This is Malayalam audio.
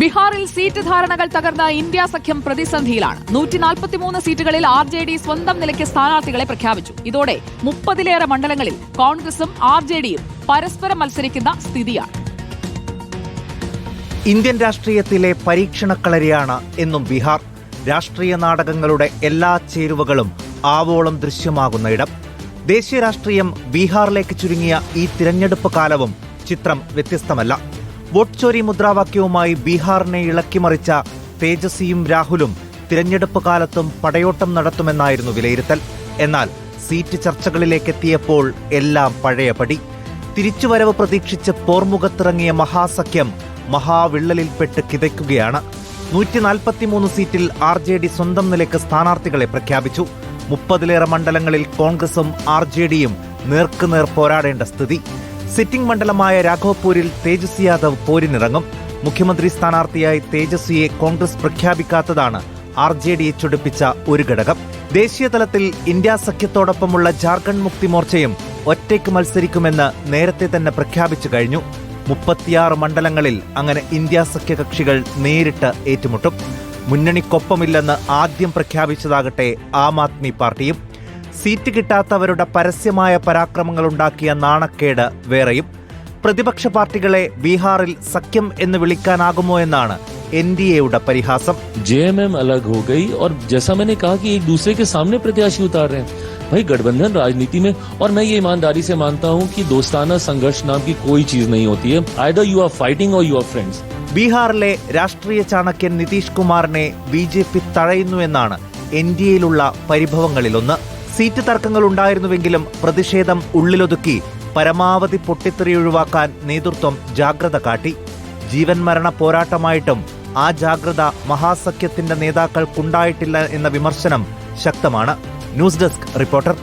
ബീഹാറിൽ സീറ്റ് ധാരണകൾ തകർന്ന ഇന്ത്യ സഖ്യം പ്രതിസന്ധിയിലാണ്. നൂറ്റി നാൽപ്പത്തിമൂന്ന് സീറ്റുകളിൽ ആർ ജെ ഡി സ്വന്തം നിലയ്ക്ക് സ്ഥാനാർത്ഥികളെ പ്രഖ്യാപിച്ചു. ഇതോടെ മുപ്പതിലേറെ മണ്ഡലങ്ങളിൽ കോൺഗ്രസും ആർ ജെ ഡിയും പരസ്പരം മത്സരിക്കുന്ന സ്ഥിതിയാണ്. ഇന്ത്യൻ രാഷ്ട്രീയത്തിലെ പരീക്ഷണക്കളരിയാണ് എന്നും ബീഹാർ. രാഷ്ട്രീയ നാടകങ്ങളുടെ എല്ലാ ചേരുവകളും ആവോളം ദൃശ്യമാകുന്ന ഇടം. ദേശീയ രാഷ്ട്രീയം ബീഹാറിലേക്ക് ചുരുങ്ങിയ ഈ തിരഞ്ഞെടുപ്പ് കാലവും ചിത്രം വ്യത്യസ്തമല്ല. വോട്ട് ചോരി മുദ്രാവാക്യവുമായി ബീഹാറിനെ ഇളക്കിമറിച്ച തേജസ്വിയും രാഹുലും തിരഞ്ഞെടുപ്പ് കാലത്തും പടയോട്ടം നടത്തുമെന്നായിരുന്നു വിലയിരുത്തൽ. എന്നാൽ സീറ്റ് ചർച്ചകളിലേക്കെത്തിയപ്പോൾ എല്ലാം പഴയപടി. തിരിച്ചുവരവ് പ്രതീക്ഷിച്ച് പോർമുഖത്തിറങ്ങിയ മഹാസഖ്യം മഹാവിള്ളലിൽപ്പെട്ട് കിതയ്ക്കുകയാണ്. നൂറ്റി നാൽപ്പത്തിമൂന്ന് സീറ്റിൽ ആർ ജെ ഡി സ്വന്തം നിലയ്ക്ക് സ്ഥാനാർത്ഥികളെ പ്രഖ്യാപിച്ചു. മുപ്പതിലേറെ മണ്ഡലങ്ങളിൽ കോൺഗ്രസും ആർ ജെ ഡിയും നേർക്കുനേർ പോരാടേണ്ട സ്ഥിതി. സിറ്റിംഗ് മണ്ഡലമായ രാഘവപൂരിൽ തേജസ്വി യാദവ് പോരിനിറങ്ങും. മുഖ്യമന്ത്രി സ്ഥാനാർത്ഥിയായി തേജസ്വിയെ കോൺഗ്രസ് പ്രഖ്യാപിക്കാത്തതാണ് ആർ ജെ ഡിയെ ചൊടിപ്പിച്ച ഒരു ഘടകം. ദേശീയ തലത്തിൽ ഇന്ത്യ സഖ്യത്തോടൊപ്പമുള്ള ജാർഖണ്ഡ് മുക്തി മോർച്ചയും ഒറ്റയ്ക്ക് മത്സരിക്കുമെന്ന് നേരത്തെ തന്നെ പ്രഖ്യാപിച്ചു കഴിഞ്ഞു. മുപ്പത്തിയാറ് മണ്ഡലങ്ങളിൽ അങ്ങനെ ഇന്ത്യ സഖ്യകക്ഷികൾ നേരിട്ട് ഏറ്റുമുട്ടും. മുന്നണിക്കൊപ്പമില്ലെന്ന് ആദ്യം പ്രഖ്യാപിച്ചതാകട്ടെ ആം ആദ്മി പാർട്ടിയും. സീറ്റ് കിട്ടാത്തവരുടെ പരസ്യമായ പരാക്രമങ്ങളുണ്ടാക്കിയ നാണക്കേട് വേറെയും പ്രതിപക്ഷ പാർട്ടികളെ ബീഹാറിൽ സഖ്യം എന്ന് വിളിക്കാനാകുമോ എന്നാണ് എൻ ഡി എയുടെ പരിഹാസം जेएमएम अलग हो गई और जैसा मैंने कहा कि एक दूसरे के सामने प्रत्याशी उतार रहे हैं भाई गठबंधन राजनीति में और मैं ये ईमानदारी से मानता हूँ कि दोस्ताना संघर्ष नाम की कोई चीज नहीं होती है आइदर यू आर फाइटिंग और यू आर फ्रेंड्स ബീഹാറിലെ രാഷ്ട്രീയ ചാണക്യൻ നിതീഷ് കുമാറിനെ B J P തഴയുന്നുവെന്നാണ് N D എയിലുള്ള പരിഭവങ്ങളിലൊന്ന് സീറ്റ് തർക്കങ്ങൾ ഉണ്ടായിരുന്നുവെങ്കിലും പ്രതിഷേധം ഉള്ളിലൊതുക്കി പരമാവധി പൊട്ടിത്തെറി ഒഴിവാക്കാൻ നേതൃത്വം ജാഗ്രത കാട്ടി. ജീവൻ മരണ പോരാട്ടമായിട്ടും ആ ജാഗ്രത മഹാസഖ്യത്തിന്റെ നേതാക്കൾക്കുണ്ടായിട്ടില്ല എന്ന വിമർശനം ശക്തമാണ്. News desk reporter